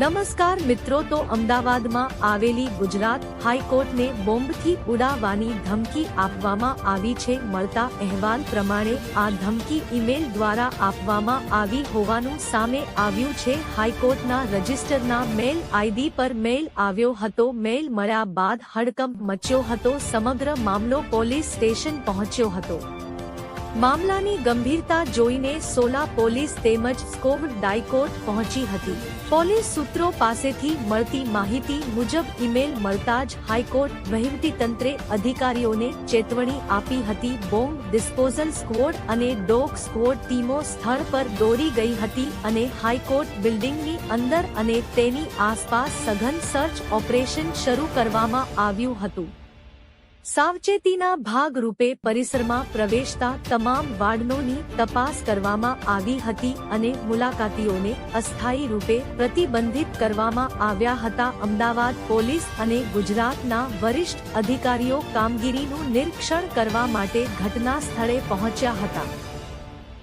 નમસ્કાર મિત્રો, તો અમદાવાદમાં આવેલી ગુજરાત હાઈકોર્ટને બોમ્બથી ઉડાવવાની ધમકી આપવામાં આવી છે. મળતા અહેવાલ પ્રમાણે આ ધમકી ઈમેલ દ્વારા આપવામાં આવી હોવાનું સામે આવ્યું છે. હાઈકોર્ટના રજિસ્ટરના મેલ આઈડી પર મેલ આવ્યો હતો. મેલ મળ્યા બાદ હડકંપ મચ્યો હતો. સમગ્ર મામલો પોલીસ સ્ટેશન પહોંચ્યો હતો. મામલાની ગંભીરતા જોઈને સોલા પોલીસ તેમજ સ્કોબ ડાયકોર્ટ પહોંચી હતી. પોલીસ સૂત્રો પાસેથી મળતી માહિતી મુજબ ઈમેલ મળતા જ હાઈકોર્ટ વહીવટીતંત્રે અધિકારીઓને ચેતવણી આપી હતી. બોમ્બ ડિસ્પોઝલ સ્કવોડ અને ડોગ સ્કવોડ ટીમો સ્થળ પર દોડી ગઈ હતી અને હાઈકોર્ટ બિલ્ડિંગની અંદર અને તેની આસપાસ સઘન સર્ચ ઓપરેશન શરૂ કરવામાં આવ્યું હતું. સાવચેતીના ભાગરૂપે પરિસરમાં પ્રવેશતા તમામ વાર્ડનોની તપાસ કરવામાં આવી હતી અને મુલાકાતીઓને અસ્થાયી રૂપે પ્રતિબંધિત કરવામાં આવ્યા હતા. અમદાવાદ પોલીસ અને ગુજરાતના વરિષ્ઠ અધિકારીઓ કામગીરીનું નિરીક્ષણ કરવા માટે ઘટના સ્થળે પહોંચ્યા હતા.